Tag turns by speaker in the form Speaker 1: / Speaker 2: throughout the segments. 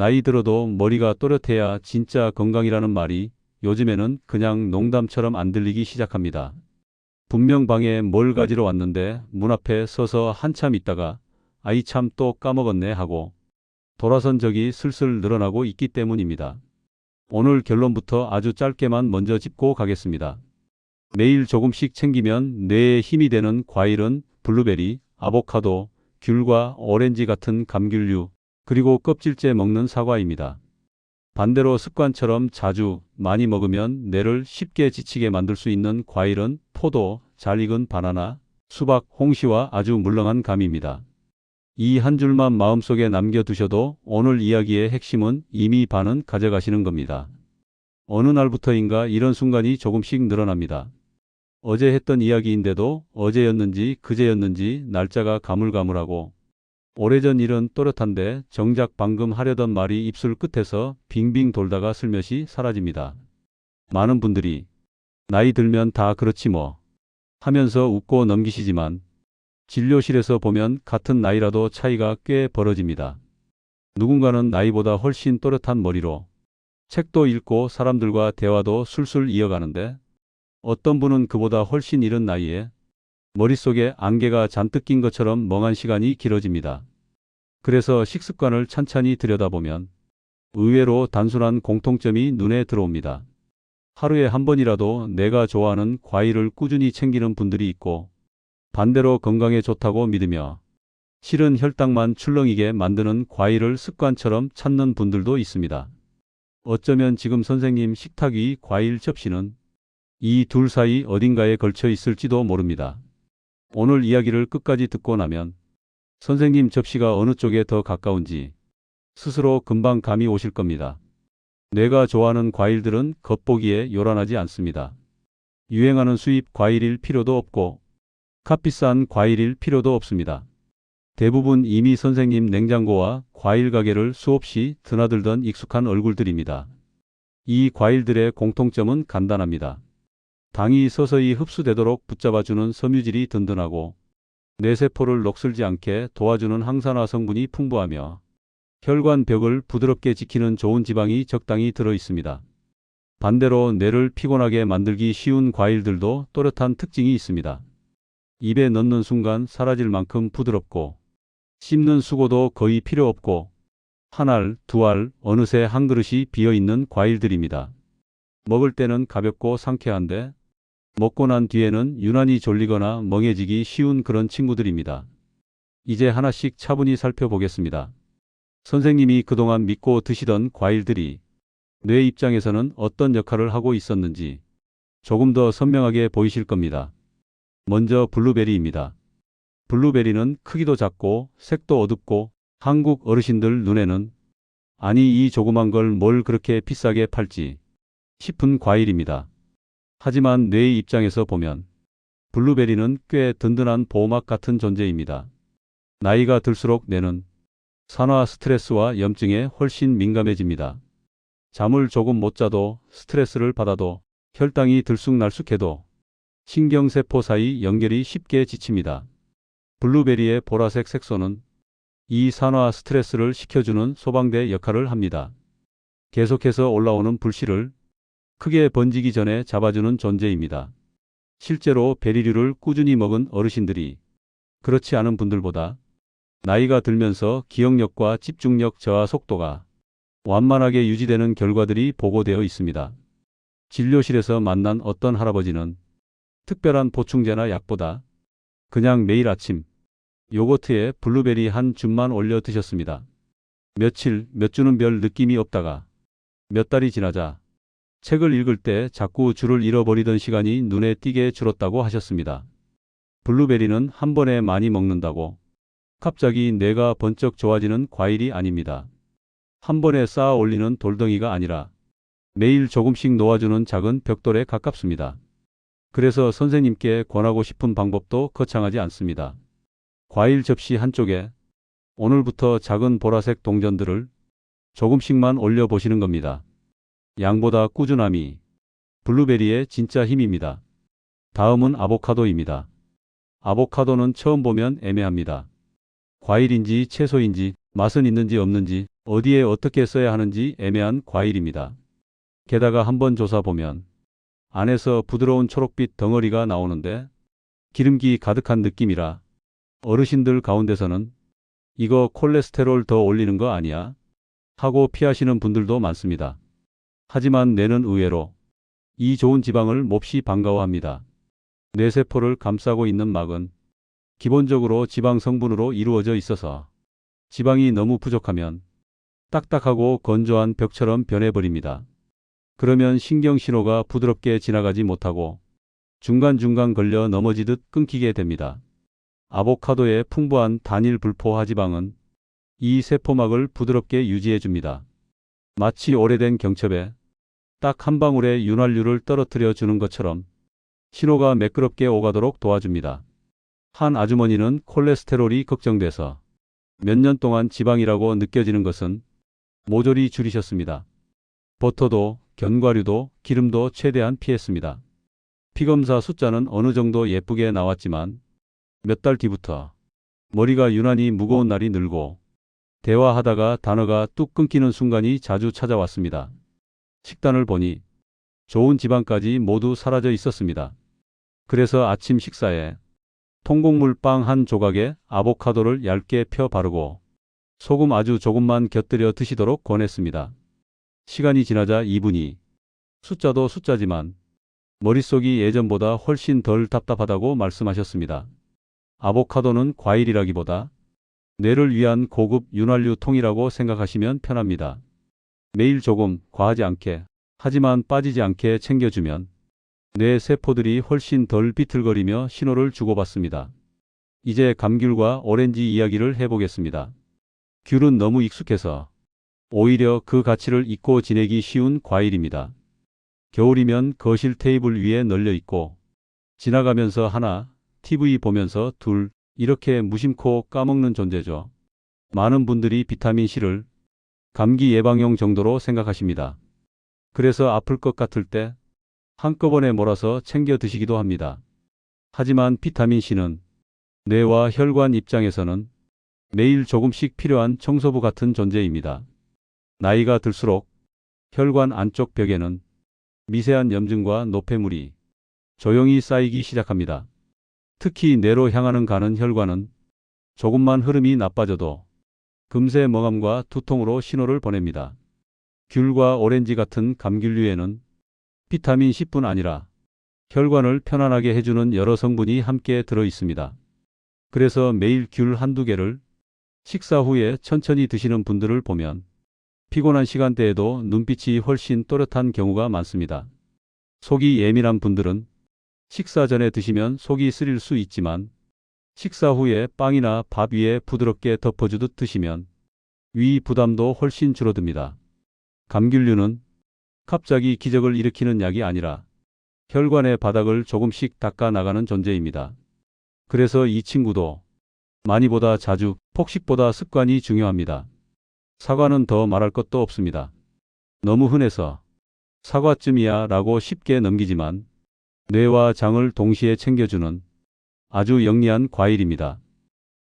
Speaker 1: 나이 들어도 머리가 또렷해야 진짜 건강이라는 말이 요즘에는 그냥 농담처럼 안 들리기 시작합니다. 분명 방에 뭘 가지러 왔는데 문 앞에 서서 한참 있다가 아이 참 또 까먹었네 하고 돌아선 적이 슬슬 늘어나고 있기 때문입니다. 오늘 결론부터 아주 짧게만 먼저 짚고 가겠습니다. 매일 조금씩 챙기면 뇌에 힘이 되는 과일은 블루베리, 아보카도, 귤과 오렌지 같은 감귤류, 그리고 껍질째 먹는 사과입니다. 반대로 습관처럼 자주 많이 먹으면 뇌를 쉽게 지치게 만들 수 있는 과일은 포도, 잘 익은 바나나, 수박, 홍시와 아주 물렁한 감입니다. 이 한 줄만 마음속에 남겨두셔도 오늘 이야기의 핵심은 이미 반은 가져가시는 겁니다. 어느 날부터인가 이런 순간이 조금씩 늘어납니다. 어제 했던 이야기인데도 어제였는지 그제였는지 날짜가 가물가물하고 오래전 일은 또렷한데 정작 방금 하려던 말이 입술 끝에서 빙빙 돌다가 슬며시 사라집니다. 많은 분들이 나이 들면 다 그렇지 뭐 하면서 웃고 넘기시지만 진료실에서 보면 같은 나이라도 차이가 꽤 벌어집니다. 누군가는 나이보다 훨씬 또렷한 머리로 책도 읽고 사람들과 대화도 술술 이어가는데 어떤 분은 그보다 훨씬 이른 나이에 머릿속에 안개가 잔뜩 낀 것처럼 멍한 시간이 길어집니다. 그래서 식습관을 찬찬히 들여다보면 의외로 단순한 공통점이 눈에 들어옵니다. 하루에 한 번이라도 내가 좋아하는 과일을 꾸준히 챙기는 분들이 있고 반대로 건강에 좋다고 믿으며 실은 혈당만 출렁이게 만드는 과일을 습관처럼 찾는 분들도 있습니다. 어쩌면 지금 선생님 식탁 위 과일 접시는 이 둘 사이 어딘가에 걸쳐 있을지도 모릅니다. 오늘 이야기를 끝까지 듣고 나면 선생님 접시가 어느 쪽에 더 가까운지 스스로 금방 감이 오실 겁니다. 내가 좋아하는 과일들은 겉보기에 요란하지 않습니다. 유행하는 수입 과일일 필요도 없고 값비싼 과일일 필요도 없습니다. 대부분 이미 선생님 냉장고와 과일 가게를 수없이 드나들던 익숙한 얼굴들입니다. 이 과일들의 공통점은 간단합니다. 당이 서서히 흡수되도록 붙잡아주는 섬유질이 든든하고 뇌세포를 녹슬지 않게 도와주는 항산화 성분이 풍부하며 혈관 벽을 부드럽게 지키는 좋은 지방이 적당히 들어 있습니다. 반대로 뇌를 피곤하게 만들기 쉬운 과일들도 또렷한 특징이 있습니다. 입에 넣는 순간 사라질 만큼 부드럽고 씹는 수고도 거의 필요 없고 한 알, 두 알, 어느새 한 그릇이 비어 있는 과일들입니다. 먹을 때는 가볍고 상쾌한데 먹고 난 뒤에는 유난히 졸리거나 멍해지기 쉬운 그런 친구들입니다. 이제 하나씩 차분히 살펴보겠습니다. 선생님이 그동안 믿고 드시던 과일들이 뇌 입장에서는 어떤 역할을 하고 있었는지 조금 더 선명하게 보이실 겁니다. 먼저 블루베리입니다. 블루베리는 크기도 작고 색도 어둡고 한국 어르신들 눈에는 아니 이 조그만 걸 뭘 그렇게 비싸게 팔지 싶은 과일입니다. 하지만 뇌의 입장에서 보면 블루베리는 꽤 든든한 보호막 같은 존재입니다. 나이가 들수록 뇌는 산화 스트레스와 염증에 훨씬 민감해집니다. 잠을 조금 못 자도 스트레스를 받아도 혈당이 들쑥날쑥해도 신경세포 사이 연결이 쉽게 지칩니다. 블루베리의 보라색 색소는 이 산화 스트레스를 식혀주는 소방대 역할을 합니다. 계속해서 올라오는 불씨를 크게 번지기 전에 잡아주는 존재입니다. 실제로 베리류를 꾸준히 먹은 어르신들이 그렇지 않은 분들보다 나이가 들면서 기억력과 집중력 저하 속도가 완만하게 유지되는 결과들이 보고되어 있습니다. 진료실에서 만난 어떤 할아버지는 특별한 보충제나 약보다 그냥 매일 아침 요거트에 블루베리 한 줌만 올려 드셨습니다. 며칠, 몇 주는 별 느낌이 없다가 몇 달이 지나자 책을 읽을 때 자꾸 줄을 잃어버리던 시간이 눈에 띄게 줄었다고 하셨습니다. 블루베리는 한 번에 많이 먹는다고 갑자기 뇌가 번쩍 좋아지는 과일이 아닙니다. 한 번에 쌓아 올리는 돌덩이가 아니라 매일 조금씩 놓아주는 작은 벽돌에 가깝습니다. 그래서 선생님께 권하고 싶은 방법도 거창하지 않습니다. 과일 접시 한쪽에 오늘부터 작은 보라색 동전들을 조금씩만 올려보시는 겁니다. 양보다 꾸준함이 블루베리의 진짜 힘입니다. 다음은 아보카도입니다. 아보카도는 처음 보면 애매합니다. 과일인지 채소인지 맛은 있는지 없는지 어디에 어떻게 써야 하는지 애매한 과일입니다. 게다가 한번 조사 보면 안에서 부드러운 초록빛 덩어리가 나오는데 기름기 가득한 느낌이라 어르신들 가운데서는 이거 콜레스테롤 더 올리는 거 아니야? 하고 피하시는 분들도 많습니다. 하지만 뇌는 의외로 이 좋은 지방을 몹시 반가워합니다. 뇌세포를 감싸고 있는 막은 기본적으로 지방 성분으로 이루어져 있어서 지방이 너무 부족하면 딱딱하고 건조한 벽처럼 변해버립니다. 그러면 신경 신호가 부드럽게 지나가지 못하고 중간중간 걸려 넘어지듯 끊기게 됩니다. 아보카도의 풍부한 단일 불포 하지방은 이 세포막을 부드럽게 유지해 줍니다. 마치 오래된 경첩에 딱 한 방울의 윤활유를 떨어뜨려 주는 것처럼 신호가 매끄럽게 오가도록 도와줍니다. 한 아주머니는 콜레스테롤이 걱정돼서 몇 년 동안 지방이라고 느껴지는 것은 모조리 줄이셨습니다. 버터도 견과류도 기름도 최대한 피했습니다. 피검사 숫자는 어느 정도 예쁘게 나왔지만 몇 달 뒤부터 머리가 유난히 무거운 날이 늘고 대화하다가 단어가 뚝 끊기는 순간이 자주 찾아왔습니다. 식단을 보니 좋은 지방까지 모두 사라져 있었습니다. 그래서 아침 식사에 통곡물 빵 한 조각에 아보카도를 얇게 펴 바르고 소금 아주 조금만 곁들여 드시도록 권했습니다. 시간이 지나자 이분이 숫자도 숫자지만 머릿속이 예전보다 훨씬 덜 답답하다고 말씀하셨습니다. 아보카도는 과일이라기보다 뇌를 위한 고급 윤활유 통이라고 생각하시면 편합니다. 매일 조금 과하지 않게 하지만 빠지지 않게 챙겨주면 뇌 세포들이 훨씬 덜 비틀거리며 신호를 주고받습니다. 이제 감귤과 오렌지 이야기를 해보겠습니다. 귤은 너무 익숙해서 오히려 그 가치를 잊고 지내기 쉬운 과일입니다. 겨울이면 거실 테이블 위에 널려 있고 지나가면서 하나, TV 보면서 둘, 이렇게 무심코 까먹는 존재죠. 많은 분들이 비타민C를 감기 예방용 정도로 생각하십니다. 그래서 아플 것 같을 때 한꺼번에 몰아서 챙겨 드시기도 합니다. 하지만 비타민C는 뇌와 혈관 입장에서는 매일 조금씩 필요한 청소부 같은 존재입니다. 나이가 들수록 혈관 안쪽 벽에는 미세한 염증과 노폐물이 조용히 쌓이기 시작합니다. 특히 뇌로 향하는 가는 혈관은 조금만 흐름이 나빠져도 금세 멍함과 두통으로 신호를 보냅니다. 귤과 오렌지 같은 감귤류에는 비타민 C뿐 아니라 혈관을 편안하게 해주는 여러 성분이 함께 들어 있습니다. 그래서 매일 귤 한두 개를 식사 후에 천천히 드시는 분들을 보면 피곤한 시간대에도 눈빛이 훨씬 또렷한 경우가 많습니다. 속이 예민한 분들은 식사 전에 드시면 속이 쓰릴 수 있지만 식사 후에 빵이나 밥 위에 부드럽게 덮어주듯 드시면 위 부담도 훨씬 줄어듭니다. 감귤류는 갑자기 기적을 일으키는 약이 아니라 혈관의 바닥을 조금씩 닦아 나가는 존재입니다. 그래서 이 친구도 많이보다 자주, 폭식보다 습관이 중요합니다. 사과는 더 말할 것도 없습니다. 너무 흔해서 사과쯤이야 라고 쉽게 넘기지만 뇌와 장을 동시에 챙겨주는 아주 영리한 과일입니다.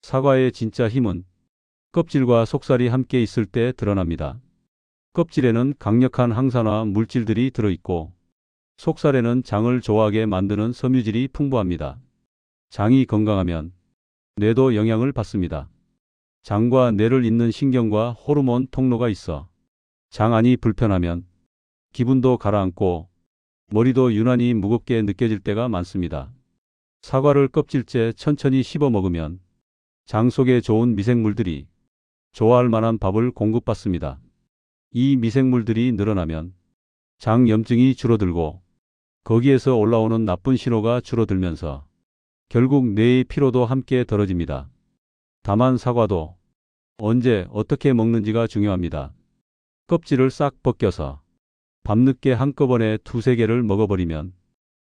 Speaker 1: 사과의 진짜 힘은 껍질과 속살이 함께 있을 때 드러납니다. 껍질에는 강력한 항산화 물질들이 들어있고 속살에는 장을 좋아하게 만드는 섬유질이 풍부합니다. 장이 건강하면 뇌도 영향을 받습니다. 장과 뇌를 잇는 신경과 호르몬 통로가 있어 장 안이 불편하면 기분도 가라앉고 머리도 유난히 무겁게 느껴질 때가 많습니다. 사과를 껍질째 천천히 씹어 먹으면 장 속에 좋은 미생물들이 좋아할 만한 밥을 공급받습니다. 이 미생물들이 늘어나면 장 염증이 줄어들고 거기에서 올라오는 나쁜 신호가 줄어들면서 결국 뇌의 피로도 함께 덜어집니다. 다만 사과도 언제 어떻게 먹는지가 중요합니다. 껍질을 싹 벗겨서 밤늦게 한꺼번에 두세 개를 먹어버리면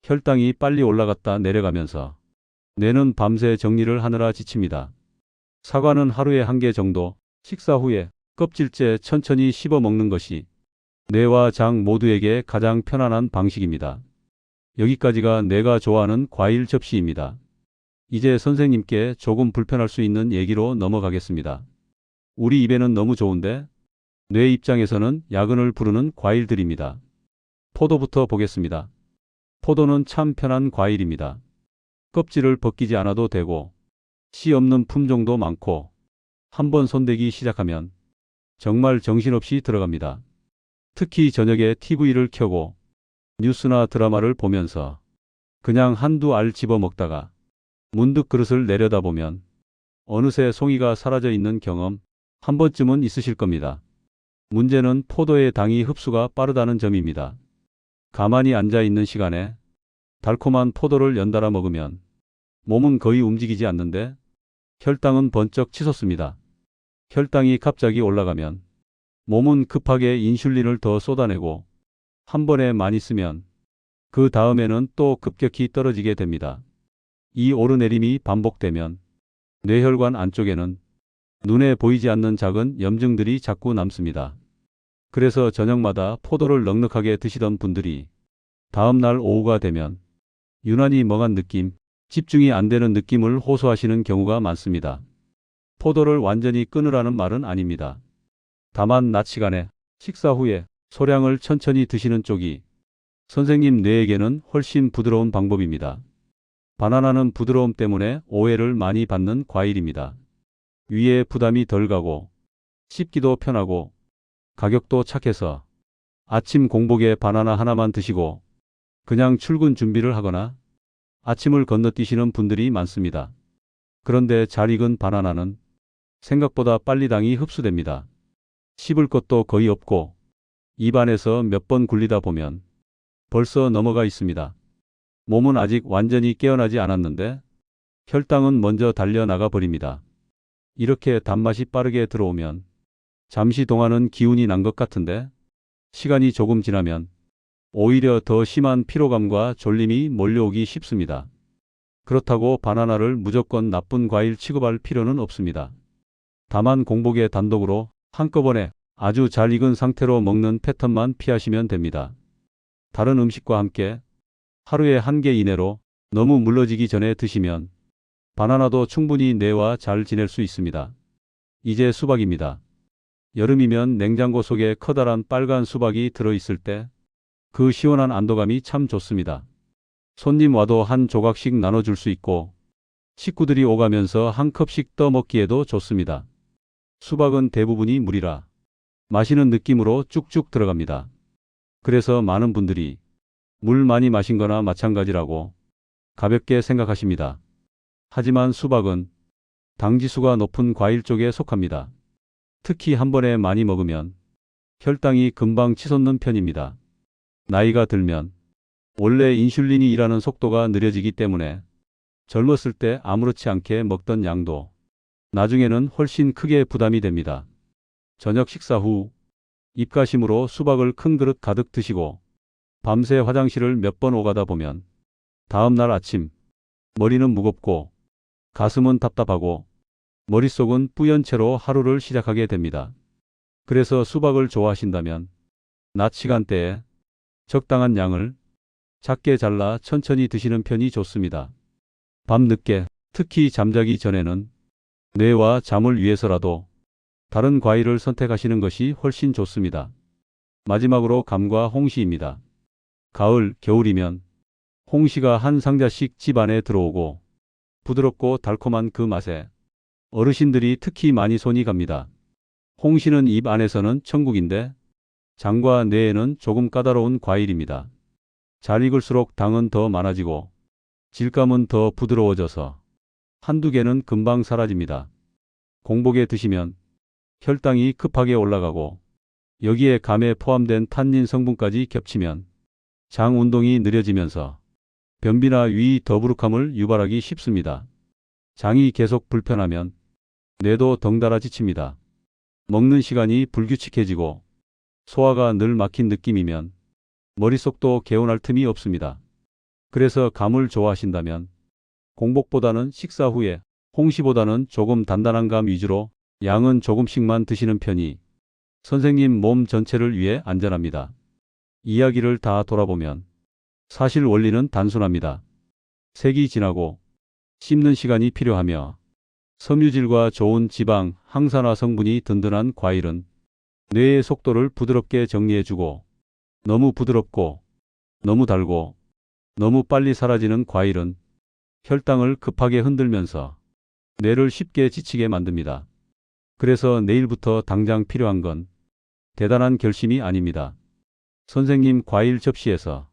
Speaker 1: 혈당이 빨리 올라갔다 내려가면서 뇌는 밤새 정리를 하느라 지칩니다. 사과는 하루에 한 개 정도 식사 후에 껍질째 천천히 씹어 먹는 것이 뇌와 장 모두에게 가장 편안한 방식입니다. 여기까지가 내가 좋아하는 과일 접시입니다. 이제 선생님께 조금 불편할 수 있는 얘기로 넘어가겠습니다. 우리 입에는 너무 좋은데 뇌 입장에서는 야근을 부르는 과일들입니다. 포도부터 보겠습니다. 포도는 참 편한 과일입니다. 껍질을 벗기지 않아도 되고 씨 없는 품종도 많고 한번 손대기 시작하면 정말 정신없이 들어갑니다. 특히 저녁에 TV를 켜고 뉴스나 드라마를 보면서 그냥 한두 알 집어 먹다가 문득 그릇을 내려다보면 어느새 송이가 사라져 있는 경험 한 번쯤은 있으실 겁니다. 문제는 포도의 당이 흡수가 빠르다는 점입니다. 가만히 앉아 있는 시간에 달콤한 포도를 연달아 먹으면 몸은 거의 움직이지 않는데 혈당은 번쩍 치솟습니다. 혈당이 갑자기 올라가면 몸은 급하게 인슐린을 더 쏟아내고 한 번에 많이 쓰면 그 다음에는 또 급격히 떨어지게 됩니다. 이 오르내림이 반복되면 뇌혈관 안쪽에는 눈에 보이지 않는 작은 염증들이 자꾸 남습니다. 그래서 저녁마다 포도를 넉넉하게 드시던 분들이 다음 날 오후가 되면 유난히 멍한 느낌, 집중이 안 되는 느낌을 호소하시는 경우가 많습니다. 포도를 완전히 끊으라는 말은 아닙니다. 다만 낮 시간에 식사 후에 소량을 천천히 드시는 쪽이 선생님 뇌에게는 훨씬 부드러운 방법입니다. 바나나는 부드러움 때문에 오해를 많이 받는 과일입니다. 위에 부담이 덜 가고 씹기도 편하고 가격도 착해서 아침 공복에 바나나 하나만 드시고 그냥 출근 준비를 하거나 아침을 건너뛰시는 분들이 많습니다. 그런데 잘 익은 바나나는 생각보다 빨리 당이 흡수됩니다. 씹을 것도 거의 없고 입안에서 몇 번 굴리다 보면 벌써 넘어가 있습니다. 몸은 아직 완전히 깨어나지 않았는데 혈당은 먼저 달려나가 버립니다. 이렇게 단맛이 빠르게 들어오면 잠시 동안은 기운이 난 것 같은데 시간이 조금 지나면 오히려 더 심한 피로감과 졸림이 몰려오기 쉽습니다. 그렇다고 바나나를 무조건 나쁜 과일 취급할 필요는 없습니다. 다만 공복에 단독으로 한꺼번에 아주 잘 익은 상태로 먹는 패턴만 피하시면 됩니다. 다른 음식과 함께 하루에 한 개 이내로 너무 물러지기 전에 드시면 바나나도 충분히 뇌와 잘 지낼 수 있습니다. 이제 수박입니다. 여름이면 냉장고 속에 커다란 빨간 수박이 들어있을 때 그 시원한 안도감이 참 좋습니다. 손님 와도 한 조각씩 나눠줄 수 있고 식구들이 오가면서 한 컵씩 떠먹기에도 좋습니다. 수박은 대부분이 물이라 마시는 느낌으로 쭉쭉 들어갑니다. 그래서 많은 분들이 물 많이 마신 거나 마찬가지라고 가볍게 생각하십니다. 하지만 수박은 당지수가 높은 과일 쪽에 속합니다. 특히 한 번에 많이 먹으면 혈당이 금방 치솟는 편입니다. 나이가 들면 원래 인슐린이 일하는 속도가 느려지기 때문에 젊었을 때 아무렇지 않게 먹던 양도 나중에는 훨씬 크게 부담이 됩니다. 저녁 식사 후 입가심으로 수박을 큰 그릇 가득 드시고 밤새 화장실을 몇 번 오가다 보면 다음 날 아침 머리는 무겁고 가슴은 답답하고 머릿속은 뿌연 채로 하루를 시작하게 됩니다. 그래서 수박을 좋아하신다면 낮 시간대에 적당한 양을 작게 잘라 천천히 드시는 편이 좋습니다. 밤 늦게 특히 잠자기 전에는 뇌와 잠을 위해서라도 다른 과일을 선택하시는 것이 훨씬 좋습니다. 마지막으로 감과 홍시입니다. 가을, 겨울이면 홍시가 한 상자씩 집 안에 들어오고 부드럽고 달콤한 그 맛에 어르신들이 특히 많이 손이 갑니다. 홍시는 입 안에서는 천국인데 장과 뇌에는 조금 까다로운 과일입니다. 잘 익을수록 당은 더 많아지고 질감은 더 부드러워져서 한두 개는 금방 사라집니다. 공복에 드시면 혈당이 급하게 올라가고 여기에 감에 포함된 탄닌 성분까지 겹치면 장 운동이 느려지면서 변비나 위 더부룩함을 유발하기 쉽습니다. 장이 계속 불편하면 뇌도 덩달아 지칩니다. 먹는 시간이 불규칙해지고 소화가 늘 막힌 느낌이면 머릿속도 개운할 틈이 없습니다. 그래서 감을 좋아하신다면 공복보다는 식사 후에 홍시보다는 조금 단단한 감 위주로 양은 조금씩만 드시는 편이 선생님 몸 전체를 위해 안전합니다. 이야기를 다 돌아보면 사실 원리는 단순합니다. 색이 진하고 씹는 시간이 필요하며 섬유질과 좋은 지방, 항산화 성분이 든든한 과일은 뇌의 속도를 부드럽게 정리해주고 너무 부드럽고 너무 달고 너무 빨리 사라지는 과일은 혈당을 급하게 흔들면서 뇌를 쉽게 지치게 만듭니다. 그래서 내일부터 당장 필요한 건 대단한 결심이 아닙니다. 선생님 과일 접시에서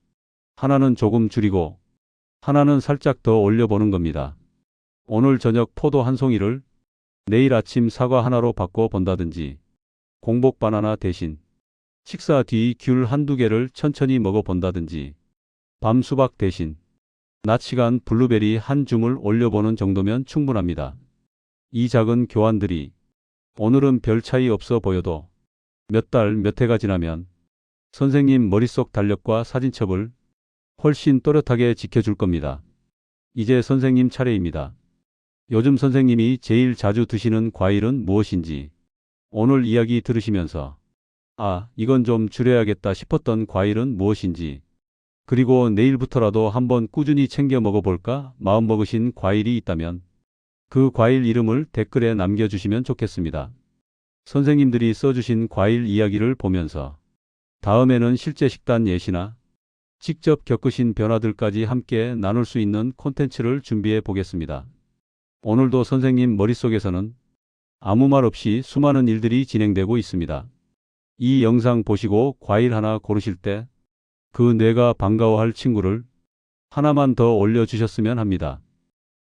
Speaker 1: 하나는 조금 줄이고 하나는 살짝 더 올려보는 겁니다. 오늘 저녁 포도 한 송이를 내일 아침 사과 하나로 바꿔 본다든지 공복 바나나 대신 식사 뒤 귤 한두 개를 천천히 먹어 본다든지 밤 수박 대신 낮 시간 블루베리 한 줌을 올려보는 정도면 충분합니다. 이 작은 교환들이 오늘은 별 차이 없어 보여도 몇 달, 몇 해가 지나면 선생님 머릿속 달력과 사진첩을 훨씬 또렷하게 지켜줄 겁니다. 이제 선생님 차례입니다. 요즘 선생님이 제일 자주 드시는 과일은 무엇인지 오늘 이야기 들으시면서 아, 이건 좀 줄여야겠다 싶었던 과일은 무엇인지 그리고 내일부터라도 한번 꾸준히 챙겨 먹어볼까 마음먹으신 과일이 있다면 그 과일 이름을 댓글에 남겨주시면 좋겠습니다. 선생님들이 써주신 과일 이야기를 보면서 다음에는 실제 식단 예시나 직접 겪으신 변화들까지 함께 나눌 수 있는 콘텐츠를 준비해 보겠습니다. 오늘도 선생님 머릿속에서는 아무 말 없이 수많은 일들이 진행되고 있습니다. 이 영상 보시고 과일 하나 고르실 때 그 뇌가 반가워할 친구를 하나만 더 올려주셨으면 합니다.